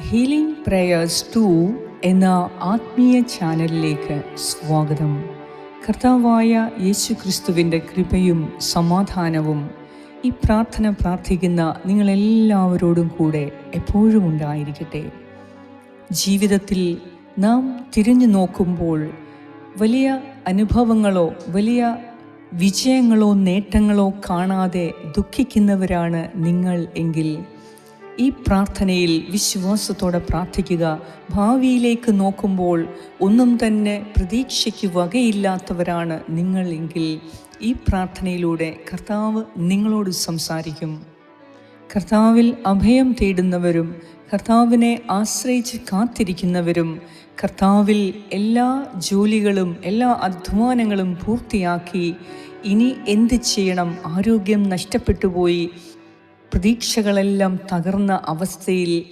Healing prayers to എന്ന ആത്മീയ ചാനലിലേക്ക് സ്വാഗതം. കർത്താവായ യേശു ക്രിസ്തുവിന്റെ കൃപയും സമാധാനവും ഈ പ്രാർത്ഥന പ്രാർത്ഥിക്കുന്ന നിങ്ങളെല്ലാവരോടും കൂടെ എപ്പോഴും ഉണ്ടായിരിക്കട്ടെ. ജീവിതത്തിൽ നാം തിരിഞ്ഞു നോക്കുമ്പോൾ വലിയ അനുഭവങ്ങളോ വലിയ വിജയങ്ങളോ നേട്ടങ്ങളോ കാണാതെ ദുഃഖിക്കുന്നവരാണ് നിങ്ങൾ എങ്കിൽ ഈ പ്രാർത്ഥനയിൽ വിശ്വാസത്തോടെ പ്രാർത്ഥിക്കുക. ഭാവിയിലേക്ക് നോക്കുമ്പോൾ ഒന്നും തന്നെ പ്രതീക്ഷയ്ക്ക് വകയില്ലാത്തവരാണ് നിങ്ങളെങ്കിൽ ഈ പ്രാർത്ഥനയിലൂടെ കർത്താവ് നിങ്ങളോട് സംസാരിക്കും. കർത്താവിൽ അഭയം തേടുന്നവരും കർത്താവിനെ ആശ്രയിച്ച് കാത്തിരിക്കുന്നവരും കർത്താവിൽ എല്ലാ ജോലികളും എല്ലാ അധ്വാനങ്ങളും പൂർത്തിയാക്കി ഇനി എന്ത് ചെയ്യണം? ആരോഗ്യം നഷ്ടപ്പെട്ടു പോയി പ്രതീക്ഷകളെല്ലാം തകർന്ന അവസ്ഥയിൽ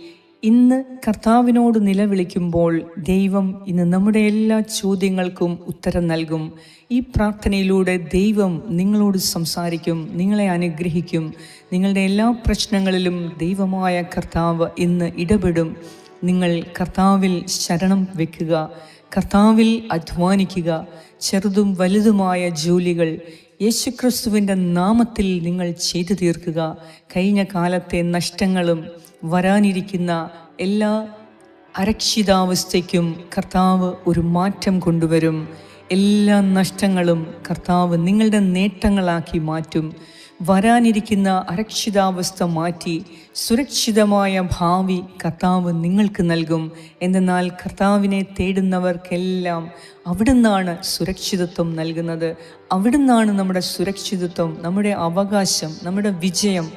ഇന്ന് കർത്താവിനോട് നിലവിളിക്കുമ്പോൾ ദൈവം ഇന്ന് നമ്മുടെ എല്ലാ ചോദ്യങ്ങൾക്കും ഉത്തരം നൽകും. ഈ പ്രാർത്ഥനയിലൂടെ ദൈവം നിങ്ങളോട് സംസാരിക്കും നിങ്ങളെ അനുഗ്രഹിക്കും. നിങ്ങളുടെ എല്ലാ പ്രശ്നങ്ങളിലും ദൈവമായ കർത്താവ് ഇന്ന് ഇടപെടും. നിങ്ങൾ കർത്താവിൽ ശരണം വെക്കുക കർത്താവിൽ അധ്വാനിക്കുക. ചെറുതും വലുതുമായ ജോലികൾ യേശുക്രിസ്തുവിന്റെ നാമത്തിൽ നിങ്ങൾ ചെയ്തു തീർക്കുക. കഴിഞ്ഞ കാലത്തെ നഷ്ടങ്ങളും വരാനിരിക്കുന്ന എല്ലാ അരക്ഷിതാവസ്ഥയ്ക്കും കർത്താവ് ഒരു മാറ്റം കൊണ്ടുവരും. എല്ലാ നഷ്ടങ്ങളും കർത്താവ് നിങ്ങളുടെ നേട്ടങ്ങളാക്കി മാറ്റും. വരാനിരിക്കുന്ന അരക്ഷിതാവസ്ഥ മാറ്റി സുരക്ഷിതമായ ഭാവി കർത്താവ് നിങ്ങൾക്ക് നൽകും. എന്നാൽ കർത്താവിനെ തേടുന്നവർക്കെല്ലാം അവിടുന്നാണ് സുരക്ഷിതത്വം നൽകുന്നത്. അവിടുന്നാണ് നമ്മുടെ സുരക്ഷിതത്വം നമ്മുടെ അവകാശം നമ്മുടെ വിജയം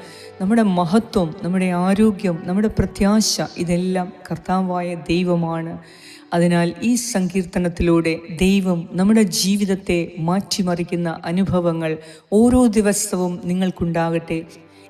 നമ്മുടെ മഹത്വം നമ്മുടെ ആരോഗ്യം നമ്മുടെ പ്രത്യാശ ഇതെല്ലാം കർത്താവായ ദൈവമാണ്. അതിനാൽ ഈ സങ്കീർത്തനത്തിലൂടെ ദൈവം നമ്മുടെ ജീവിതത്തെ മാറ്റിമറിക്കുന്ന അനുഭവങ്ങൾ ഓരോ ദിവസവും നിങ്ങൾക്കുണ്ടാകട്ടെ.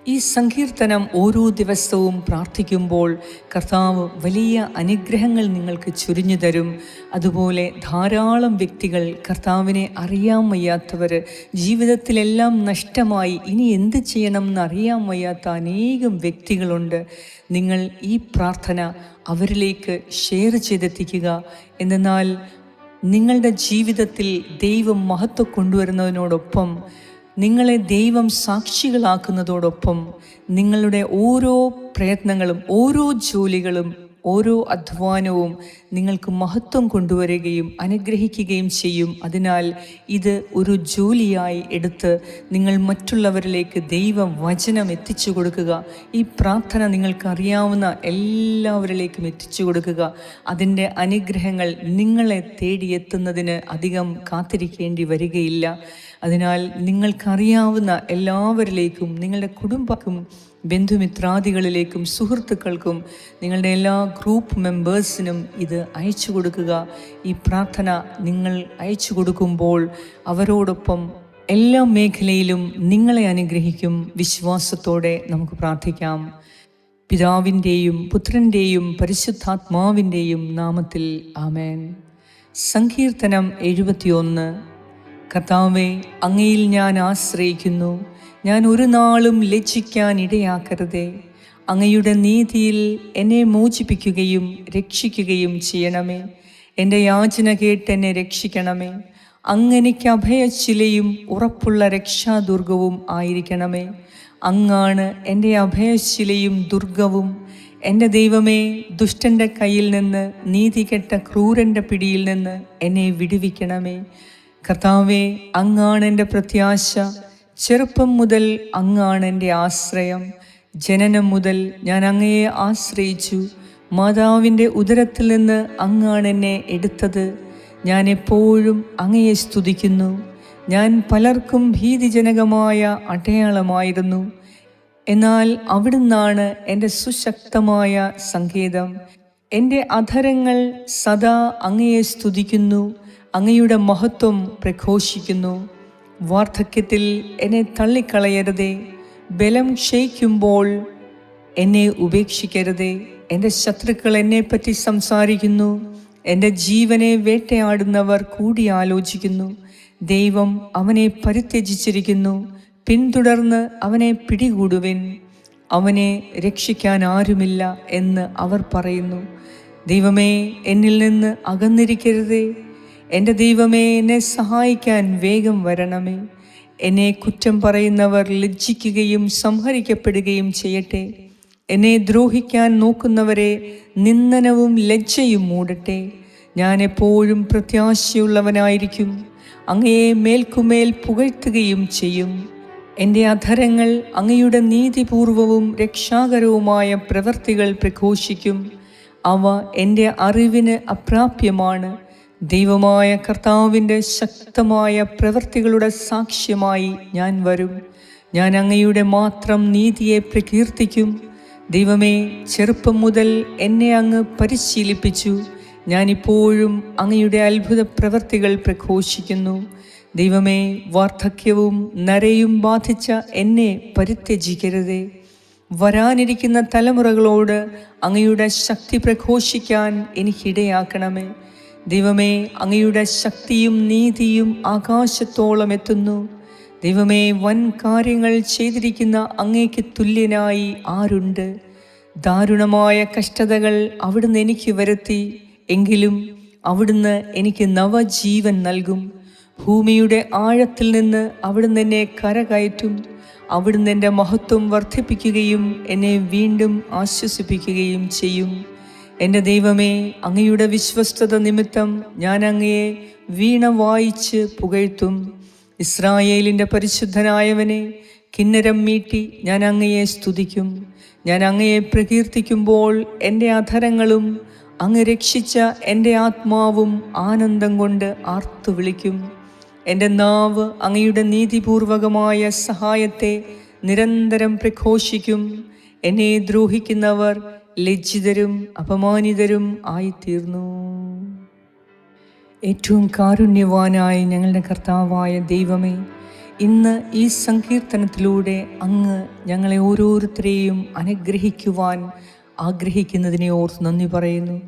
ഈ സങ്കീർത്തനം ഓരോ ദിവസവും പ്രാർത്ഥിക്കുമ്പോൾ കർത്താവ് വലിയ അനുഗ്രഹങ്ങൾ നിങ്ങൾക്ക് ചുരിഞ്ഞു തരും. അതുപോലെ ധാരാളം വ്യക്തികൾ കർത്താവിനെ അറിയാൻ വയ്യാത്തവർ ജീവിതത്തിലെല്ലാം നഷ്ടമായി ഇനി എന്ത് ചെയ്യണം എന്ന് അറിയാൻ വയ്യാത്ത അനേകം വ്യക്തികളുണ്ട്. നിങ്ങൾ ഈ പ്രാർത്ഥന അവരിലേക്ക് ഷെയർ ചെയ്തെത്തിക്കുക. എന്നാൽ നിങ്ങളുടെ ജീവിതത്തിൽ ദൈവം മഹത്വം കൊണ്ടുവരുന്നതിനോടൊപ്പം നിങ്ങളെ ദൈവം സാക്ഷികളാക്കുന്നതോടൊപ്പം നിങ്ങളുടെ ഓരോ പ്രയത്നങ്ങളും ഓരോ ജോലികളും ഓരോ അധ്വാനവും നിങ്ങൾക്ക് മഹത്വം കൊണ്ടുവരികയും അനുഗ്രഹിക്കുകയും ചെയ്യും. അതിനാൽ ഇത് ഒരു ജോലിയായി എടുത്ത് നിങ്ങൾ മറ്റുള്ളവരിലേക്ക് ദൈവ വചനം എത്തിച്ചു കൊടുക്കുക. ഈ പ്രാർത്ഥന നിങ്ങൾക്ക് അറിയാവുന്ന എല്ലാവരിലേക്കും എത്തിച്ചു കൊടുക്കുക. അതിന്റെ അനുഗ്രഹങ്ങൾ നിങ്ങളെ തേടിയെത്തുന്നതിന് അധികം കാത്തിരിക്കേണ്ടി വരികയില്ല. അതിനാൽ നിങ്ങൾക്കറിയാവുന്ന എല്ലാവരിലേക്കും നിങ്ങളുടെ കുടുംബക്കും ബന്ധുമിത്രാദികളിലേക്കും സുഹൃത്തുക്കൾക്കും നിങ്ങളുടെ എല്ലാ ഗ്രൂപ്പ് മെമ്പേഴ്സിനും ഇത് അയച്ചു കൊടുക്കുക. ഈ പ്രാർത്ഥന നിങ്ങൾ അയച്ചു കൊടുക്കുമ്പോൾ അവരോടൊപ്പം എല്ലാ മേഖലയിലും നിങ്ങളെ അനുഗ്രഹിക്കും വിശ്വാസത്തോടെ നമുക്ക് പ്രാർത്ഥിക്കാം. പിതാവിന്റെയും പുത്രന്റെയും പരിശുദ്ധാത്മാവിന്റെയും നാമത്തിൽ ആമേൻ. സങ്കീർത്തനം എഴുപത്തിയൊന്ന്. കർത്താവെ അങ്ങയിൽ ഞാൻ ആശ്രയിക്കുന്നു. ഞാൻ ഒരു നാളും ലജ്ജിക്കാൻ ഇടയാക്കരുതേ. അങ്ങയുടെ നീതിയിൽ എന്നെ മോചിപ്പിക്കുകയും രക്ഷിക്കുകയും ചെയ്യണമേ. എന്റെ യാചന കേട്ട് എന്നെ രക്ഷിക്കണമേ. അങ്ങനെക്ക് അഭയശിലയും ഉറപ്പുള്ള രക്ഷാദുർഗവും ആയിരിക്കണമേ. അങ്ങാണ് എന്റെ അഭയശിലയും ദുർഗവും. എന്റെ ദൈവമേ ദുഷ്ടന്റെ കയ്യിൽ നിന്ന് നീതികെട്ട ക്രൂരന്റെ പിടിയിൽ നിന്ന് എന്നെ വിടുവിക്കണമേ. കർത്താവേ അങ്ങാണ് എന്റെ പ്രത്യാശ. ചെറുപ്പം മുതൽ അങ്ങാണ് എന്റെ ആശ്രയം. ജനനം മുതൽ ഞാൻ അങ്ങയെ ആശ്രയിച്ചു. മാതാവിന്റെ ഉദരത്തിൽ നിന്ന് അങ്ങാണ് എന്നെ എടുത്തത്. ഞാൻ എപ്പോഴും അങ്ങയെ സ്തുതിക്കുന്നു. ഞാൻ പലർക്കും ഭീതിജനകമായ അടയാളമായിരുന്നു. എന്നാൽ അവിടുന്നാണ് എന്റെ സുശക്തമായ സങ്കേതം. എന്റെ അധരങ്ങൾ സദാ അങ്ങയെ സ്തുതിക്കുന്നു അങ്ങയുടെ മഹത്വം പ്രഘോഷിക്കുന്നു. വാർദ്ധക്യത്തിൽ എന്നെ തള്ളിക്കളയരുതേ. ബലം ക്ഷയിക്കുമ്പോൾ എന്നെ ഉപേക്ഷിക്കരുതേ. എന്റെ ശത്രുക്കൾ എന്നെപ്പറ്റി സംസാരിക്കുന്നു. എന്റെ ജീവനെ വേട്ടയാടുന്നവർ കൂടി ആലോചിക്കുന്നു. ദൈവം അവനെ പരിത്യജിച്ചിരിക്കുന്നു. പിന്തുടർന്ന് അവനെ പിടികൂടുവിൻ. അവനെ രക്ഷിക്കാൻ ആരുമില്ല എന്ന് അവർ പറയുന്നു. ദൈവമേ എന്നിൽ നിന്ന് അകന്നിരിക്കരുതേ. എന്റെ ദൈവമേ എന്നെ സഹായിക്കാൻ വേഗം വരണമേ. എന്നെ കുറ്റം പറയുന്നവർ ലജ്ജിക്കുകയും സംഹരിക്കപ്പെടുകയും ചെയ്യട്ടെ. എന്നെ ദ്രോഹിക്കാൻ നോക്കുന്നവരെ നിന്ദനവും ലജ്ജയും മൂടട്ടെ. ഞാൻ എപ്പോഴും പ്രത്യാശയുള്ളവനായിരിക്കും. അങ്ങയെ മേൽക്കുമേൽ പുകഴ്ത്തുകയും ചെയ്യും. എന്റെ അധരങ്ങൾ അങ്ങയുടെ നീതിപൂർവവും രക്ഷാകരവുമായ പ്രവൃത്തികൾ പ്രഘോഷിക്കും. അവ എന്റെ അറിവിന് അപ്രാപ്യമാണ്. ദൈവമായ കർത്താവിന്റെ ശക്തമായ പ്രവൃത്തികളുടെ സാക്ഷ്യമായി ഞാൻ വരും. ഞാൻ അങ്ങയുടെ മാത്രം നീതിയെ പ്രകീർത്തിക്കും. ദൈവമേ ചെറുപ്പം മുതൽ എന്നെ അങ്ങ് പരിശീലിപ്പിച്ചു. ഞാനിപ്പോഴും അങ്ങയുടെ അത്ഭുത പ്രവൃത്തികൾ പ്രഘോഷിക്കുന്നു. ദൈവമേ വാർദ്ധക്യവും നരയും ബാധിച്ച എന്നെ പരിത്യജിക്കരുതേ. വരാനിരിക്കുന്ന തലമുറകളോട് അങ്ങയുടെ ശക്തി പ്രഘോഷിക്കാൻ എനിക്കിടയാക്കണമേ. ദൈവമേ അങ്ങയുടെ ശക്തിയും നീതിയും ആകാശത്തോളം എത്തുന്നു. ദൈവമേ വൻ കാര്യങ്ങൾ ചെയ്തിരിക്കുന്ന അങ്ങേക്ക് തുല്യനായി ആരുണ്ട്? ദാരുണമായ കഷ്ടതകൾ അവിടുന്ന് എനിക്ക് വരുത്തി എങ്കിലും അവിടുന്ന് എനിക്ക് നവജീവൻ നൽകും. ഭൂമിയുടെ ആഴത്തിൽ നിന്ന് അവിടുന്ന് എന്നെ കരകയറ്റും. അവിടുന്ന് എന്റെ മഹത്വം വർദ്ധിപ്പിക്കുകയും എന്നെ വീണ്ടും ആശ്വസിപ്പിക്കുകയും ചെയ്യും. എന്റെ ദൈവമേ അങ്ങയുടെ വിശ്വസ്തത നിമിത്തം ഞാൻ അങ്ങയെ വീണ വായിച്ച് പുകഴ്ത്തും. ഇസ്രായേലിന്റെ പരിശുദ്ധനായവനെ കിന്നരം മീട്ടി ഞാൻ അങ്ങയെ സ്തുതിക്കും. ഞാൻ അങ്ങയെ പ്രകീർത്തിക്കുമ്പോൾ എന്റെ അധരങ്ങളും അങ്ങ് രക്ഷിച്ച എന്റെ ആത്മാവും ആനന്ദം കൊണ്ട് ആർത്തു വിളിക്കും. എന്റെ നാവ് അങ്ങയുടെ നീതിപൂർവകമായ സഹായത്തെ നിരന്തരം പ്രഘോഷിക്കും. എന്നെ ദ്രോഹിക്കുന്നവർ ലജ്ജിതരും അപമാനിതരും ആയിത്തീർന്നു. ഏറ്റവും കാരുണ്യവാനായ ഞങ്ങളുടെ കർത്താവായ ദൈവമേ ഇന്ന് ഈ സങ്കീർത്തനത്തിലൂടെ അങ്ങ് ഞങ്ങളെ ഓരോരുത്തരെയും അനുഗ്രഹിക്കുവാൻ ആഗ്രഹിക്കുന്നതിനെ ഓർത്ത് നന്ദി പറയുന്നു.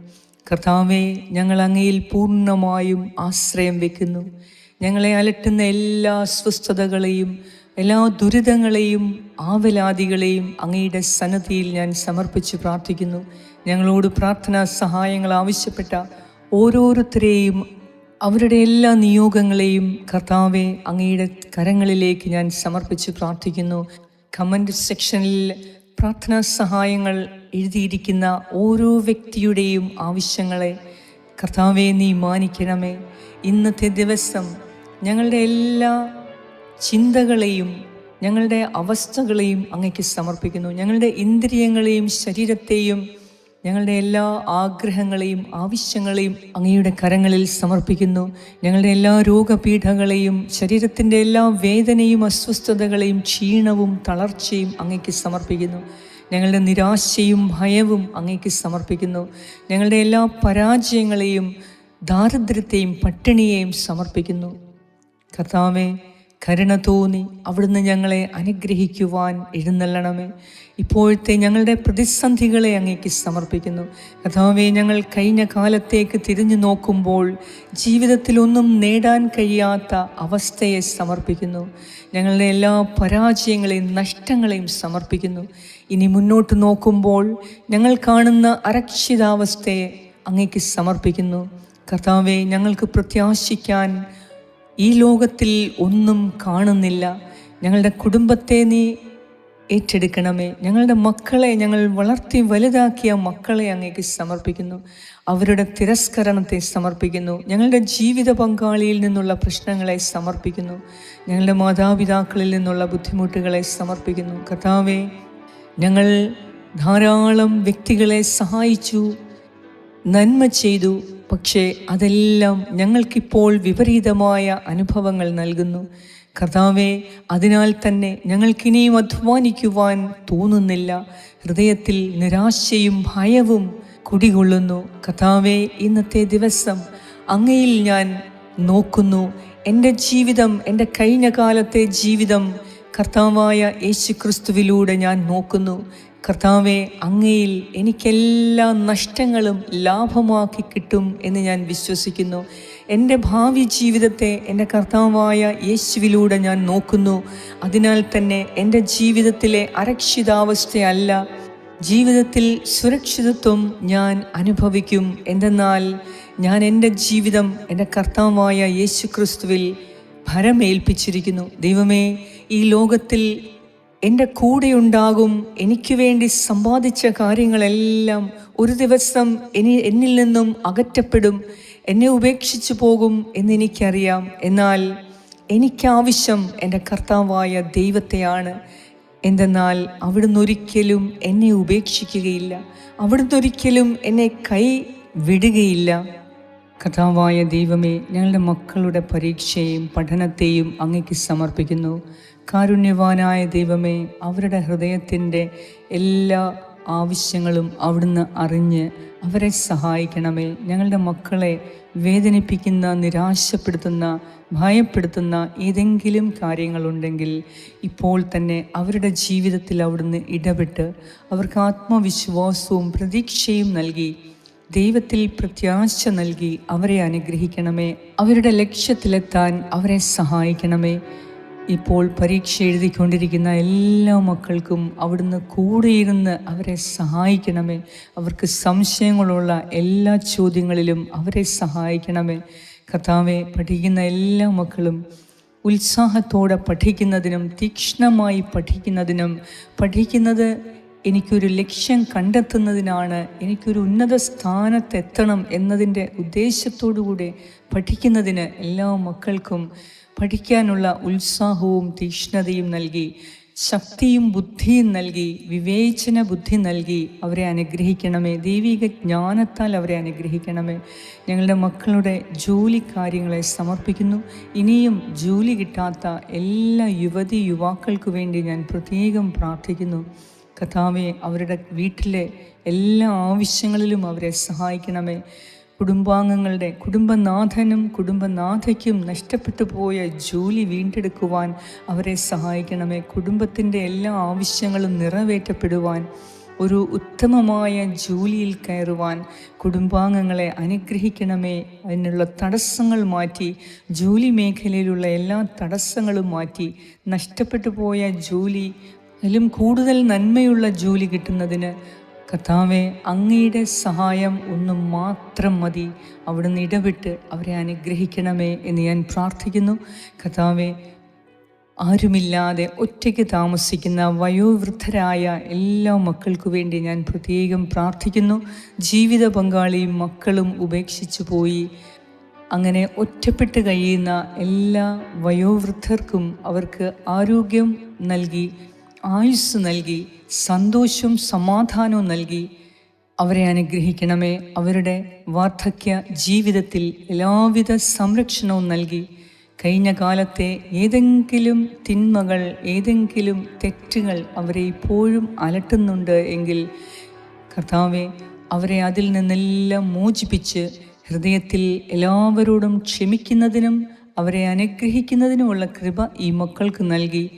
കർത്താവെ ഞങ്ങൾ അങ്ങയിൽ പൂർണമായും ആശ്രയം വെക്കുന്നു. ഞങ്ങളെ അലട്ടുന്ന എല്ലാ അസ്വസ്ഥതകളെയും എല്ലാ ദുരിതങ്ങളെയും ആവലാദികളെയും അങ്ങയുടെ സന്നദ്ധിയിൽ ഞാൻ സമർപ്പിച്ച് പ്രാർത്ഥിക്കുന്നു. ഞങ്ങളോട് പ്രാർത്ഥനാ സഹായങ്ങൾ ആവശ്യപ്പെട്ട ഓരോരുത്തരെയും അവരുടെ എല്ലാ നിയോഗങ്ങളെയും കർത്താവെ അങ്ങയുടെ കരങ്ങളിലേക്ക് ഞാൻ സമർപ്പിച്ച് പ്രാർത്ഥിക്കുന്നു. കമന്റ് സെക്ഷനിൽ പ്രാർത്ഥനാ സഹായങ്ങൾ എഴുതിയിരിക്കുന്ന ഓരോ വ്യക്തിയുടെയും ആവശ്യങ്ങളെ കർത്താവെ നീ മാനിക്കണമേ. ഇന്നത്തെ ദിവസം ഞങ്ങളുടെ എല്ലാ ചിന്തകളെയും ഞങ്ങളുടെ അവസ്ഥകളെയും അങ്ങയ്ക്ക് സമർപ്പിക്കുന്നു. ഞങ്ങളുടെ ഇന്ദ്രിയങ്ങളെയും ശരീരത്തെയും ഞങ്ങളുടെ എല്ലാ ആഗ്രഹങ്ങളെയും ആവശ്യങ്ങളെയും അങ്ങയുടെ കരങ്ങളിൽ സമർപ്പിക്കുന്നു. ഞങ്ങളുടെ എല്ലാ രോഗപീഠകളെയും ശരീരത്തിന്റെ എല്ലാ വേദനയും അസ്വസ്ഥതകളെയും ക്ഷീണവും തളർച്ചയും അങ്ങയ്ക്ക് സമർപ്പിക്കുന്നു. ഞങ്ങളുടെ നിരാശയും ഭയവും അങ്ങയ്ക്ക് സമർപ്പിക്കുന്നു. ഞങ്ങളുടെ എല്ലാ പരാജയങ്ങളെയും ദാരിദ്ര്യത്തെയും പട്ടിണിയെയും സമർപ്പിക്കുന്നു. കർത്താവെ കരുണ തോന്നി അവിടുന്ന് ഞങ്ങളെ അനുഗ്രഹിക്കുവാൻ എഴുന്നള്ളണമേ. ഇപ്പോഴത്തെ ഞങ്ങളുടെ പ്രതിസന്ധികളെ അങ്ങേക്ക് സമർപ്പിക്കുന്നു. കഥാവേ ഞങ്ങൾ കഴിഞ്ഞ കാലത്തേക്ക് തിരിഞ്ഞു നോക്കുമ്പോൾ ജീവിതത്തിൽ ഒന്നും നേടാൻ കഴിയാത്ത അവസ്ഥയെ സമർപ്പിക്കുന്നു. ഞങ്ങളുടെ എല്ലാ പരാജയങ്ങളെയും നഷ്ടങ്ങളെയും സമർപ്പിക്കുന്നു. ഇനി മുന്നോട്ട് നോക്കുമ്പോൾ ഞങ്ങൾ കാണുന്ന അരക്ഷിതാവസ്ഥയെ അങ്ങേക്ക് സമർപ്പിക്കുന്നു. കർത്താവെ ഞങ്ങൾക്ക് പ്രത്യാശിക്കാൻ ഈ ലോകത്തിൽ ഒന്നും കാണുന്നില്ല. ഞങ്ങളുടെ കുടുംബത്തെ നീ ഏറ്റെടുക്കണമേ. ഞങ്ങളുടെ മക്കളെ ഞങ്ങൾ വളർത്തി വലുതാക്കിയ മക്കളെ അങ്ങേക്ക് സമർപ്പിക്കുന്നു. അവരുടെ തിരസ്കരണത്തെ സമർപ്പിക്കുന്നു. ഞങ്ങളുടെ ജീവിത പങ്കാളിയിൽ നിന്നുള്ള പ്രശ്നങ്ങളെ സമർപ്പിക്കുന്നു. ഞങ്ങളുടെ മാതാപിതാക്കളിൽ നിന്നുള്ള ബുദ്ധിമുട്ടുകളെ സമർപ്പിക്കുന്നു. കഥാവേ ഞങ്ങൾ ധാരാളം വ്യക്തികളെ സഹായിച്ചു നന്മ ചെയ്തു പക്ഷേ അതെല്ലാം ഞങ്ങൾക്കിപ്പോൾ വിപരീതമായ അനുഭവങ്ങൾ നൽകുന്നു. കർത്താവെ അതിനാൽ തന്നെ ഞങ്ങൾക്കിനിയും അധ്വാനിക്കുവാൻ തോന്നുന്നില്ല. ഹൃദയത്തിൽ നിരാശയും ഭയവും കുടികൊള്ളുന്നു. കർത്താവെ ഇന്നത്തെ ദിവസം അങ്ങയിൽ ഞാൻ നോക്കുന്നു. എന്റെ ജീവിതം എന്റെ കഴിഞ്ഞ കാലത്തെ ജീവിതം കർത്താവായ യേശു ക്രിസ്തുവിലൂടെ ഞാൻ നോക്കുന്നു. കർത്താവെ അങ്ങയിൽ എനിക്കെല്ലാ നഷ്ടങ്ങളും ലാഭമാക്കി കിട്ടും എന്ന് ഞാൻ വിശ്വസിക്കുന്നു. എന്റെ ഭാവി ജീവിതത്തെ എന്റെ കർത്താവായ യേശുവിലൂടെ ഞാൻ നോക്കുന്നു. അതിനാൽ തന്നെ എന്റെ ജീവിതത്തിലെ അരക്ഷിതാവസ്ഥയല്ല ജീവിതത്തിൽ സുരക്ഷിതത്വം ഞാൻ അനുഭവിക്കും. എന്തെന്നാൽ ഞാൻ എന്റെ ജീവിതം എന്റെ കർത്താവായ യേശു ക്രിസ്തുവിൽ ഭരമേൽപ്പിച്ചിരിക്കുന്നു. ദൈവമേ ഈ ലോകത്തിൽ എന്റെ കൂടെയുണ്ടാകും എനിക്ക് വേണ്ടി സമ്പാദിച്ച കാര്യങ്ങളെല്ലാം ഒരു ദിവസം എനി എന്നിൽ നിന്നും അകറ്റപ്പെടും എന്നെ ഉപേക്ഷിച്ചു പോകും എന്നെനിക്കറിയാം. എന്നാൽ എനിക്കാവശ്യം എന്റെ കർത്താവായ ദൈവത്തെയാണ്. എന്തെന്നാൽ അവിടുന്ന് ഒരിക്കലും എന്നെ ഉപേക്ഷിക്കുകയില്ല. അവിടുന്ന് ഒരിക്കലും എന്നെ കൈ വിടുകയില്ല. കഥാവായ ദൈവമേ ഞങ്ങളുടെ മക്കളുടെ പരീക്ഷയെയും പഠനത്തെയും അങ്ങയ്ക്ക് സമർപ്പിക്കുന്നു. കാരുണ്യവാനായ ദൈവമേ അവരുടെ ഹൃദയത്തിന്റെ എല്ലാ ആവശ്യങ്ങളും അവിടുന്ന് അറിഞ്ഞ് അവരെ സഹായിക്കണമേ. ഞങ്ങളുടെ മക്കളെ വേദനിപ്പിക്കുന്ന നിരാശപ്പെടുത്തുന്ന ഭയപ്പെടുത്തുന്ന ഏതെങ്കിലും കാര്യങ്ങളുണ്ടെങ്കിൽ ഇപ്പോൾ തന്നെ അവരുടെ ജീവിതത്തിൽ അവിടുന്ന് ഇടപെട്ട് അവർക്ക് ആത്മവിശ്വാസവും പ്രതീക്ഷയും നൽകി ദൈവത്തിൽ പ്രത്യാശ നൽകി അവരെ അനുഗ്രഹിക്കണമേ. അവരുടെ ലക്ഷ്യത്തിലെത്താൻ അവരെ സഹായിക്കണമേ. ഇപ്പോൾ പരീക്ഷ എഴുതിക്കൊണ്ടിരിക്കുന്ന എല്ലാ മക്കൾക്കും അവിടുന്ന് കൂടെയിരുന്ന് അവരെ സഹായിക്കണമേ. അവർക്ക് സംശയങ്ങളുള്ള എല്ലാ ചോദ്യങ്ങളിലും അവരെ സഹായിക്കണമേ. കഥാവെ പഠിക്കുന്ന എല്ലാ മക്കളും ഉത്സാഹത്തോടെ പഠിക്കുന്നതിനും തീക്ഷ്ണമായി പഠിക്കുന്നതിനും പഠിക്കുന്നത് എനിക്കൊരു ലക്ഷ്യം കണ്ടെത്തുന്നതിനാണ് എനിക്കൊരു ഉന്നത സ്ഥാനത്തെത്തണം എന്നതിന്റെ ഉദ്ദേശത്തോടുകൂടി പഠിക്കുന്നതിന് എല്ലാ മക്കൾക്കും പഠിക്കാനുള്ള ഉത്സാഹവും തീക്ഷ്ണതയും നൽകി ശക്തിയും ബുദ്ധിയും നൽകി വിവേചന ബുദ്ധി നൽകി അവരെ അനുഗ്രഹിക്കണമേ. ദൈവിക ജ്ഞാനത്താൽ അവരെ അനുഗ്രഹിക്കണമേ. ഞങ്ങളുടെ മക്കളുടെ ജോലി കാര്യങ്ങളെ സമർപ്പിക്കുന്നു. ഇനിയും ജോലി കിട്ടാത്ത എല്ലാ യുവതി യുവാക്കൾക്കു വേണ്ടി ഞാൻ പ്രത്യേകം പ്രാർത്ഥിക്കുന്നു. കഥാവെ അവരുടെ വീട്ടിലെ എല്ലാ ആവശ്യങ്ങളിലും അവരെ സഹായിക്കണമേ. കുടുംബാംഗങ്ങളുടെ കുടുംബനാഥനും കുടുംബനാഥയ്ക്കും നഷ്ടപ്പെട്ടു പോയ ജോലി വീണ്ടെടുക്കുവാൻ അവരെ സഹായിക്കണമേ. കുടുംബത്തിന്റെ എല്ലാ ആവശ്യങ്ങളും നിറവേറ്റപ്പെടുവാൻ ഒരു ഉത്തമമായ ജോലിയിൽ കയറുവാൻ കുടുംബാംഗങ്ങളെ അനുഗ്രഹിക്കണമേ അതിനുള്ള തടസ്സങ്ങൾ മാറ്റി ജോലി മേഖലയിലുള്ള എല്ലാ തടസ്സങ്ങളും മാറ്റി നഷ്ടപ്പെട്ടു പോയ ജോലി അതിലും കൂടുതൽ നന്മയുള്ള ജോലി കിട്ടുന്നതിന് കർത്താവെ അങ്ങയുടെ സഹായം ഒന്നും മാത്രം മതി. അവിടുന്ന് ഇടപെട്ട് അവരെ അനുഗ്രഹിക്കണമേ എന്ന് ഞാൻ പ്രാർത്ഥിക്കുന്നു. കർത്താവെ ആരുമില്ലാതെ ഒറ്റയ്ക്ക് താമസിക്കുന്ന വയോവൃദ്ധരായ എല്ലാ മക്കൾക്കു വേണ്ടി ഞാൻ പ്രത്യേകം പ്രാർത്ഥിക്കുന്നു. ജീവിത പങ്കാളിയും മക്കളും ഉപേക്ഷിച്ചു പോയി. അങ്ങനെ ഒറ്റപ്പെട്ട് കഴിയുന്ന എല്ലാ വയോവൃദ്ധർക്കും അവർക്ക് ആരോഗ്യം നൽകി. ആയുസ് നൽകി സന്തോഷവും സമാധാനവും നൽകി. അവരെ അനുഗ്രഹിക്കണമേ. അവരുടെ വാർദ്ധക്യ ജീവിതത്തിൽ എല്ലാവിധ സംരക്ഷണവും നൽകി. കഴിഞ്ഞ കാലത്തെ ഏതെങ്കിലും തിന്മകൾ ഏതെങ്കിലും തെറ്റുകൾ അവരെ ഇപ്പോഴും അലട്ടുന്നുണ്ട് എങ്കിൽ കർത്താവെ അവരെ അതിൽ നിന്നെല്ലാം മോചിപ്പിച്ച് ഹൃദയത്തിൽ എല്ലാവരോടും ക്ഷമിക്കുന്നതിനും അവരെ അനുഗ്രഹിക്കുന്നതിനുമുള്ള കൃപ ഈ മക്കൾക്ക് നൽകി.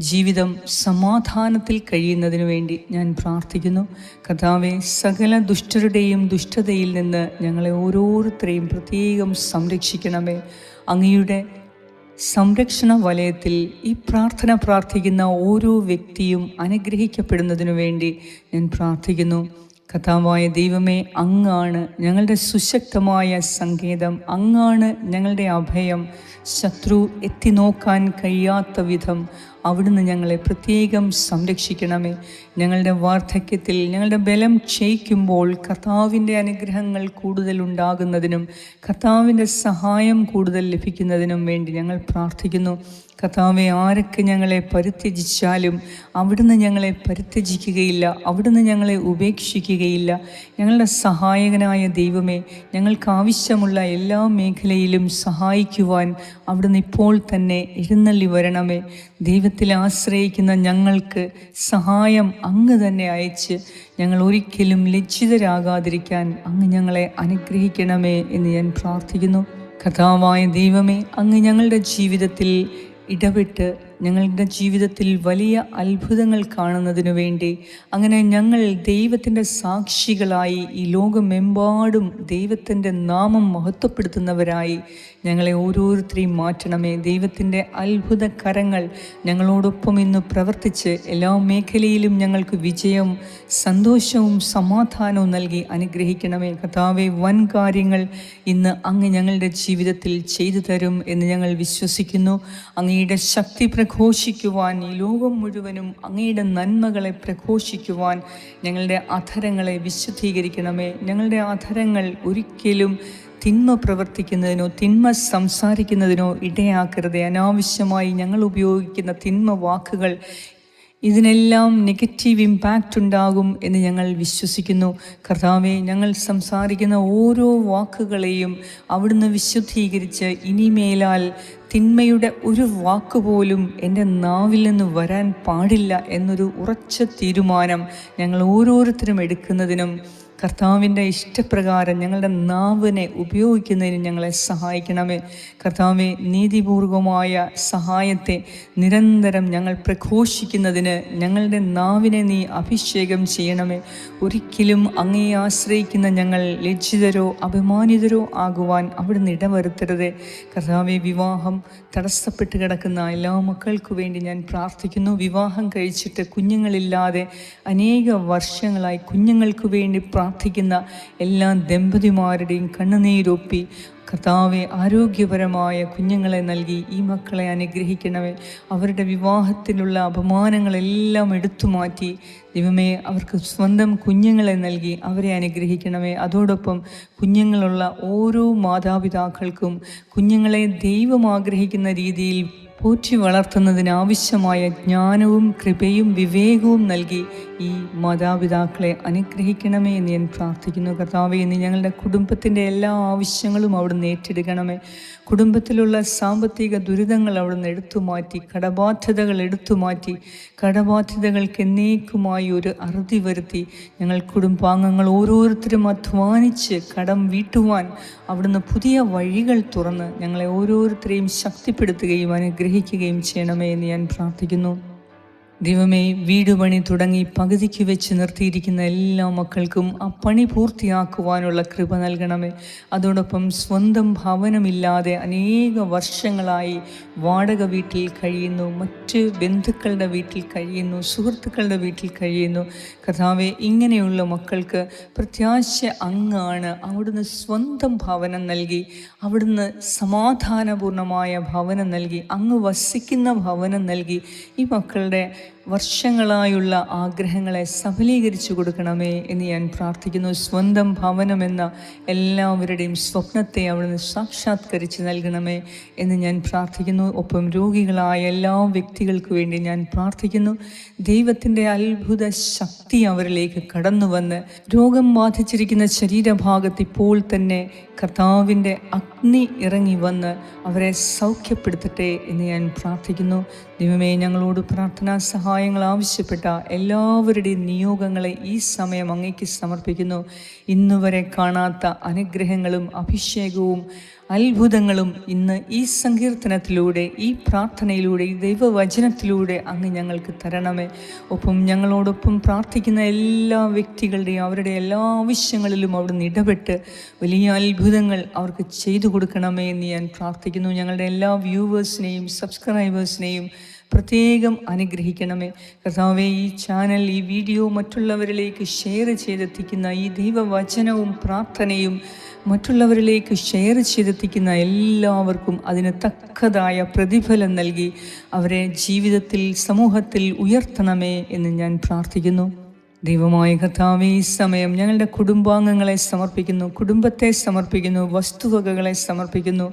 ജീവിതം സമാധാനത്തിൽ കഴിയുന്നതിന് വേണ്ടി ഞാൻ പ്രാർത്ഥിക്കുന്നു. കഥാവെ സകല ദുഷ്ടരുടെയും ദുഷ്ടതയിൽ നിന്ന് ഞങ്ങളെ ഓരോരുത്തരെയും പ്രത്യേകം സംരക്ഷിക്കണമേ. അങ്ങയുടെ സംരക്ഷണ വലയത്തിൽ ഈ പ്രാർത്ഥന പ്രാർത്ഥിക്കുന്ന ഓരോ വ്യക്തിയും അനുഗ്രഹിക്കപ്പെടുന്നതിനു വേണ്ടി ഞാൻ പ്രാർത്ഥിക്കുന്നു. കഥാവായ ദൈവമേ അങ്ങാണ് ഞങ്ങളുടെ സുശക്തമായ സങ്കേതം അങ്ങാണ് ഞങ്ങളുടെ അഭയം. ശത്രു എത്തി നോക്കാൻ കഴിയാത്ത വിധം അവിടുന്ന് ഞങ്ങളെ പ്രത്യേകം സംരക്ഷിക്കണമേ. ഞങ്ങളുടെ വാർദ്ധക്യത്തിൽ ഞങ്ങളുടെ ബലം ക്ഷയിക്കുമ്പോൾ കർത്താവിന്റെ അനുഗ്രഹങ്ങൾ കൂടുതൽ ഉണ്ടാകുന്നതിനും കർത്താവിന്റെ സഹായം കൂടുതൽ ലഭിക്കുന്നതിനും വേണ്ടി ഞങ്ങൾ പ്രാർത്ഥിക്കുന്നു. കർത്താവെ ആരൊക്കെ ഞങ്ങളെ പരിത്യജിച്ചാലും അവിടുന്ന് ഞങ്ങളെ പരിത്യജിക്കുകയില്ല അവിടുന്ന് ഞങ്ങളെ ഉപേക്ഷിക്കുകയില്ല. ഞങ്ങളുടെ സഹായകനായ ദൈവമേ ഞങ്ങൾക്ക് ആവശ്യമുള്ള എല്ലാ മേഖലയിലും സഹായിക്കുവാൻ അവിടുന്ന് ഇപ്പോൾ തന്നെ എഴുന്നള്ളി വരണമേ. ദൈവത്തിൽ ആശ്രയിക്കുന്ന ഞങ്ങൾക്ക് സഹായം അങ്ങ് തന്നെ അയച്ച് ഞങ്ങൾ ഒരിക്കലും ലജ്ജിതരാകാതിരിക്കാൻ അങ്ങ് ഞങ്ങളെ അനുഗ്രഹിക്കണമേ എന്ന് ഞാൻ പ്രാർത്ഥിക്കുന്നു. കഥാവായ ദൈവമേ അങ്ങ് ഞങ്ങളുടെ ജീവിതത്തിൽ ഇടപെട്ട് ഞങ്ങളുടെ ജീവിതത്തിൽ വലിയ അത്ഭുതങ്ങൾ കാണുന്നതിനു വേണ്ടി അങ്ങനെ ഞങ്ങൾ ദൈവത്തിന്റെ സാക്ഷികളായി ഈ ലോകമെമ്പാടും ദൈവത്തിന്റെ നാമം മഹത്വപ്പെടുത്തുന്നവരായി ഞങ്ങളെ ഓരോരുത്തരെയും മാറ്റണമേ. ദൈവത്തിന്റെ അത്ഭുത കരങ്ങൾ ഞങ്ങളോടൊപ്പം ഇന്ന് പ്രവർത്തിച്ച് എല്ലാ മേഖലയിലും ഞങ്ങൾക്ക് വിജയം സന്തോഷവും സമാധാനവും നൽകി അനുഗ്രഹിക്കണമേ. കഥാവെ വൻ കാര്യങ്ങൾ ഇന്ന് അങ്ങ് ഞങ്ങളുടെ ജീവിതത്തിൽ ചെയ്തു തരും എന്ന് ഞങ്ങൾ വിശ്വസിക്കുന്നു. അങ്ങയുടെ ശക്തി പ്രഘോഷിക്കുവാൻ ഈ ലോകം മുഴുവനും അങ്ങയുടെ നന്മകളെ പ്രഘോഷിക്കുവാൻ ഞങ്ങളുടെ അധരങ്ങളെ വിശുദ്ധീകരിക്കണമേ. ഞങ്ങളുടെ അധരങ്ങൾ ഒരിക്കലും തിന്മ പ്രവർത്തിക്കുന്നതിനോ തിന്മ സംസാരിക്കുന്നതിനോ ഇടയാക്കരുത്. അനാവശ്യമായി ഞങ്ങൾ ഉപയോഗിക്കുന്ന തിന്മ വാക്കുകൾ ഇതിനെല്ലാം നെഗറ്റീവ് ഇമ്പാക്റ്റ് ഉണ്ടാകും എന്ന് ഞങ്ങൾ വിശ്വസിക്കുന്നു. കർത്താവെ ഞങ്ങൾ സംസാരിക്കുന്ന ഓരോ വാക്കുകളെയും അവിടുന്ന് വിശുദ്ധീകരിച്ച് ഇനിമേലാൽ തിന്മയുടെ ഒരു വാക്കുപോലും എന്റെ നാവിൽ നിന്ന് വരാൻ പാടില്ല എന്നൊരു ഉറച്ച തീരുമാനം ഞങ്ങൾ ഓരോരുത്തരും എടുക്കുന്നതിനും കർത്താവിന്റെ ഇഷ്ടപ്രകാരം ഞങ്ങളുടെ നാവിനെ ഉപയോഗിക്കുന്നതിന് ഞങ്ങളെ സഹായിക്കണമേ. കർത്താവെ നീതിപൂർവമായ സഹായത്തെ നിരന്തരം ഞങ്ങൾ പ്രഘോഷിക്കുന്നതിന് ഞങ്ങളുടെ നാവിനെ നീ അഭിഷേകം ചെയ്യണമേ. ഒരിക്കലും അങ്ങയെ ആശ്രയിക്കുന്ന ഞങ്ങൾ ലജ്ജിതരോ അഭിമാനിതരോ ആകുവാൻ അവിടുന്ന് ഇടവരുത്തരുതേ. കർത്താവെ വിവാഹം തടസ്സപ്പെട്ട് കിടക്കുന്ന എല്ലാ മക്കൾക്കു വേണ്ടി ഞാൻ പ്രാർത്ഥിക്കുന്നു. വിവാഹം കഴിച്ചിട്ട് കുഞ്ഞുങ്ങളില്ലാതെ അനേക വർഷങ്ങളായി കുഞ്ഞുങ്ങൾക്ക് വേണ്ടി പ്രാർത്ഥിക്കുന്ന എല്ലാ ദമ്പതിമാരുടെയും കണ്ണുനീരൊപ്പി കർത്താവെ ആരോഗ്യപരമായ കുഞ്ഞുങ്ങളെ നൽകി ഈ മക്കളെ അനുഗ്രഹിക്കണമേ. അവരുടെ വിവാഹത്തിലുള്ള അപമാനങ്ങളെല്ലാം എടുത്തു മാറ്റി ദൈവമേ അവർക്ക് സ്വന്തം കുഞ്ഞുങ്ങളെ നൽകി അവരെ അനുഗ്രഹിക്കണമേ. അതോടൊപ്പം കുഞ്ഞുങ്ങളുള്ള ഓരോ മാതാപിതാക്കൾക്കും കുഞ്ഞുങ്ങളെ ദൈവം ആഗ്രഹിക്കുന്ന രീതിയിൽ പോറ്റി വളർത്തുന്നതിന് ആവശ്യമായ ജ്ഞാനവും കൃപയും വിവേകവും നൽകി ഈ മാതാപിതാക്കളെ അനുഗ്രഹിക്കണമേ എന്ന് ഞാൻ പ്രാർത്ഥിക്കുന്നു. കർത്താവെ എന്ന് ഞങ്ങളുടെ കുടുംബത്തിന്റെ എല്ലാ ആവശ്യങ്ങളും അവിടുന്ന് ഏറ്റെടുക്കണമേ. കുടുംബത്തിലുള്ള സാമ്പത്തിക ദുരിതങ്ങൾ അവിടുന്ന് എടുത്തു മാറ്റി കടബാധ്യതകൾ എടുത്തു മാറ്റി കടബാധ്യതകൾക്ക് എന്നേക്കുമായി ഒരു അറുതി വരുത്തി ഞങ്ങൾ കുടുംബാംഗങ്ങൾ ഓരോരുത്തരും അധ്വാനിച്ച് കടം വീട്ടുവാൻ അവിടുന്ന് പുതിയ വഴികൾ തുറന്ന് ഞങ്ങളെ ഓരോരുത്തരെയും ശക്തിപ്പെടുത്തുകയും അനുഗ്രഹിക്കുകയും ചെയ്യണമേ എന്ന് ഞാൻ പ്രാർത്ഥിക്കുന്നു. ദൈവമേ വീട് പണി തുടങ്ങി പകുതിക്ക് വെച്ച് നിർത്തിയിരിക്കുന്ന എല്ലാ മക്കൾക്കും ആ പണി പൂർത്തിയാക്കുവാനുള്ള കൃപ നൽകണമേ. അതോടൊപ്പം സ്വന്തം ഭവനമില്ലാതെ അനേക വർഷങ്ങളായി വാടക വീട്ടിൽ കഴിയുന്നു മറ്റ് ബന്ധുക്കളുടെ വീട്ടിൽ കഴിയുന്നു സുഹൃത്തുക്കളുടെ വീട്ടിൽ കഴിയുന്നു. കഥാവെ ഇങ്ങനെയുള്ള മക്കൾക്ക് പ്രത്യാശ അങ്ങാണ്. അവിടുന്ന് സ്വന്തം ഭവനം നൽകി അവിടുന്ന് സമാധാനപൂർണമായ ഭവനം നൽകി അങ്ങ് വസിക്കുന്ന ഭവനം നൽകി ഈ മക്കളുടെ Okay. വർഷങ്ങളായുള്ള ആഗ്രഹങ്ങളെ സഫലീകരിച്ചു കൊടുക്കണമേ എന്ന് ഞാൻ പ്രാർത്ഥിക്കുന്നു. സ്വന്തം ഭവനം എന്ന എല്ലാവരുടെയും സ്വപ്നത്തെ അവിടുന്ന് സാക്ഷാത്കരിച്ച് നൽകണമേ എന്ന് ഞാൻ പ്രാർത്ഥിക്കുന്നു. ഒപ്പം രോഗികളായ എല്ലാ വ്യക്തികൾക്ക് വേണ്ടി ഞാൻ പ്രാർത്ഥിക്കുന്നു. ദൈവത്തിന്റെ അത്ഭുത ശക്തി അവരിലേക്ക് കടന്നു വന്ന് രോഗം ബാധിച്ചിരിക്കുന്ന ശരീരഭാഗത്ത് ഇപ്പോൾ തന്നെ കർത്താവിന്റെ അഗ്നി ഇറങ്ങി വന്ന് അവരെ സൗഖ്യപ്പെടുത്തട്ടെ എന്ന് ഞാൻ പ്രാർത്ഥിക്കുന്നു. ദൈവമേ ഞങ്ങളോട് പ്രാർത്ഥനാ സഹായങ്ങൾ ആവശ്യപ്പെട്ട എല്ലാവരുടെയും നിയോഗങ്ങളെ ഈ സമയം അങ്ങേക്ക് സമർപ്പിക്കുന്നു. ഇന്നുവരെ കാണാത്ത അനുഗ്രഹങ്ങളും അഭിഷേകവും അത്ഭുതങ്ങളും ഇന്ന് ഈ സങ്കീർത്തനത്തിലൂടെ ഈ പ്രാർത്ഥനയിലൂടെ ഈ ദൈവവചനത്തിലൂടെ അങ്ങ് ഞങ്ങൾക്ക് തരണമേ. ഒപ്പം ഞങ്ങളോടൊപ്പം പ്രാർത്ഥിക്കുന്ന എല്ലാ വ്യക്തികളുടെയും അവരുടെ എല്ലാ ആവശ്യങ്ങളിലും അവിടുന്ന് ഇടപെട്ട് വലിയ അത്ഭുതങ്ങൾ അവർക്ക് ചെയ്തു കൊടുക്കണമേ എന്ന് ഞാൻ പ്രാർത്ഥിക്കുന്നു. ഞങ്ങളുടെ എല്ലാ വ്യൂവേഴ്സിനെയും സബ്സ്ക്രൈബേഴ്സിനെയും പ്രത്യേകം അനുഗ്രഹിക്കണമേ. കർത്താവെ ഈ ചാനൽ ഈ വീഡിയോ മറ്റുള്ളവരിലേക്ക് ഷെയർ ചെയ്തെത്തിക്കുന്ന ഈ ദൈവവചനവും പ്രാർത്ഥനയും മറ്റുള്ളവരിലേക്ക് ഷെയർ ചെയ്തെത്തിക്കുന്ന എല്ലാവർക്കും അതിന് തക്കതായ പ്രതിഫലം നൽകി അവരെ ജീവിതത്തിൽ സമൂഹത്തിൽ ഉയർത്തണമേ എന്ന് ഞാൻ പ്രാർത്ഥിക്കുന്നു. ദൈവമായ കർത്താവേ ഈ സമയം ഞങ്ങളുടെ കുടുംബാംഗങ്ങളെ സമർപ്പിക്കുന്നു കുടുംബത്തെ സമർപ്പിക്കുന്നു വസ്തുവകകളെ സമർപ്പിക്കുന്നു.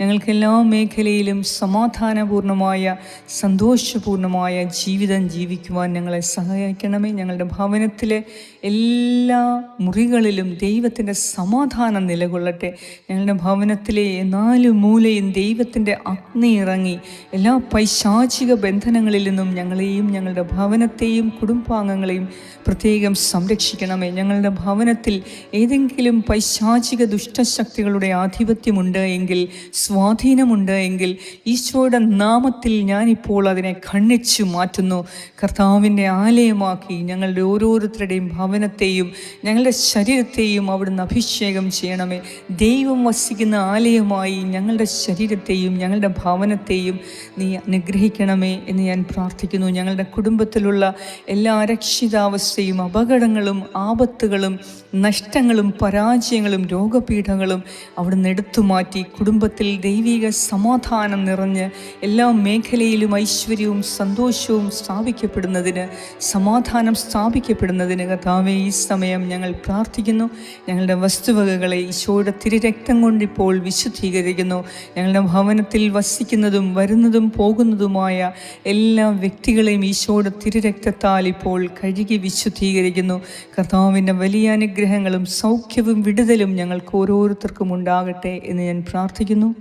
ഞങ്ങൾക്ക് എല്ലാ മേഖലയിലും സമാധാനപൂർണമായ സന്തോഷപൂർണമായ ജീവിതം ജീവിക്കുവാൻ ഞങ്ങളെ സഹായിക്കണമേ. ഞങ്ങളുടെ ഭവനത്തിലെ എല്ലാ മുറികളിലും ദൈവത്തിന്റെ സമാധാനം നിലകൊള്ളട്ടെ. ഞങ്ങളുടെ ഭവനത്തിലെ നാല് മൂലയും ദൈവത്തിന്റെ അഗ്നി ഇറങ്ങി. എല്ലാ പൈശാചിക ബന്ധനങ്ങളിൽ നിന്നും ഞങ്ങളെയും ഞങ്ങളുടെ ഭവനത്തെയും കുടുംബാംഗങ്ങളെയും പ്രത്യേകം സംരക്ഷിക്കണമേ. ഞങ്ങളുടെ ഭവനത്തിൽ ഏതെങ്കിലും പൈശാചിക ദുഷ്ടശക്തികളുടെ ആധിപത്യമുണ്ട് എങ്കിൽ സ്വാധീനമുണ്ട് എങ്കിൽ ഈശോയുടെ നാമത്തിൽ ഞാനിപ്പോൾ അതിനെ ഖണ്ണിച്ചു മാറ്റുന്നു. കർത്താവിന്റെ ആലയമാക്കി ഞങ്ങളുടെ ഓരോരുത്തരുടെയും ഭവനത്തെയും ഞങ്ങളുടെ ശരീരത്തെയും അവിടുന്ന് അഭിഷേകം ചെയ്യണമേ. ദൈവം വസിക്കുന്ന ആലയമായി ഞങ്ങളുടെ ശരീരത്തെയും ഞങ്ങളുടെ ഭവനത്തെയും നീ അനുഗ്രഹിക്കണമേ എന്ന് ഞാൻ പ്രാർത്ഥിക്കുന്നു. ഞങ്ങളുടെ കുടുംബത്തിലുള്ള എല്ലാ അരക്ഷിതാവസ്ഥയും അപകടങ്ങളും ആപത്തുകളും നഷ്ടങ്ങളും പരാജയങ്ങളും രോഗപീഠങ്ങളും അവിടുന്ന് എടുത്തു മാറ്റി കുടുംബത്തിൽ ദൈവിക സമാധാനം നിറഞ്ഞ് എല്ലാ മേഖലയിലും ഐശ്വര്യവും സന്തോഷവും സ്ഥാപിക്കപ്പെടുന്നതിന് സമാധാനം സ്ഥാപിക്കപ്പെടുന്നതിന് കഥാവെ ഈ സമയം ഞങ്ങൾ പ്രാർത്ഥിക്കുന്നു. ഞങ്ങളുടെ വസ്തുവകകളെ ഈശോയുടെ തിരുരക്തം കൊണ്ട് ഇപ്പോൾ വിശുദ്ധീകരിക്കുന്നു. ഞങ്ങളുടെ ഭവനത്തിൽ വസിക്കുന്നതും വരുന്നതും പോകുന്നതുമായ എല്ലാ വ്യക്തികളെയും ഈശോയുടെ തിരുരക്തത്താൽ ഇപ്പോൾ കഴുകി വിശുദ്ധീകരിക്കുന്നു. കർത്താവിന്റെ വലിയ അനുഗ്രഹങ്ങളും സൗഖ്യവും വിടുതലും ഞങ്ങൾക്ക് ഓരോരുത്തർക്കും ഉണ്ടാകട്ടെ എന്ന് ഞാൻ പ്രാർത്ഥിക്കുന്നു.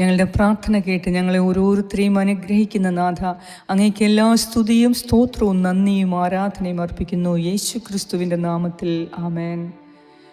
ഞങ്ങളുടെ പ്രാർത്ഥന കേട്ട് ഞങ്ങളെ ഓരോരുത്തരെയും അനുഗ്രഹിക്കുന്ന നാഥ അങ്ങേക്ക് എല്ലാ സ്തുതിയും സ്തോത്രവും നന്ദിയും ആരാധനയും അർപ്പിക്കുന്നു. യേശു ക്രിസ്തുവിന്റെ നാമത്തിൽ. ആമേൻ.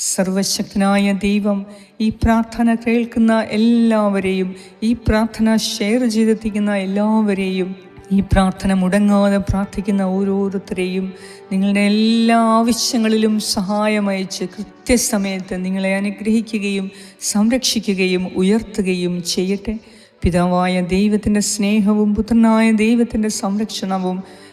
സർവശക്തനായ ദൈവം ഈ പ്രാർത്ഥന കേൾക്കുന്ന എല്ലാവരെയും ഈ പ്രാർത്ഥന ഷെയർ ചെയ്തെത്തിക്കുന്ന എല്ലാവരെയും ഈ പ്രാർത്ഥന മുടങ്ങാതെ പ്രാർത്ഥിക്കുന്ന ഓരോരുത്തരെയും നിങ്ങളുടെ എല്ലാ ആവശ്യങ്ങളിലും സഹായമയച്ച് കൃത്യസമയത്ത് നിങ്ങളെ അനുഗ്രഹിക്കുകയും സംരക്ഷിക്കുകയും ഉയർത്തുകയും ചെയ്യട്ടെ. പിതാവായ ദൈവത്തിന്റെ സ്നേഹവും പുത്രനായ ദൈവത്തിന്റെ സംരക്ഷണവും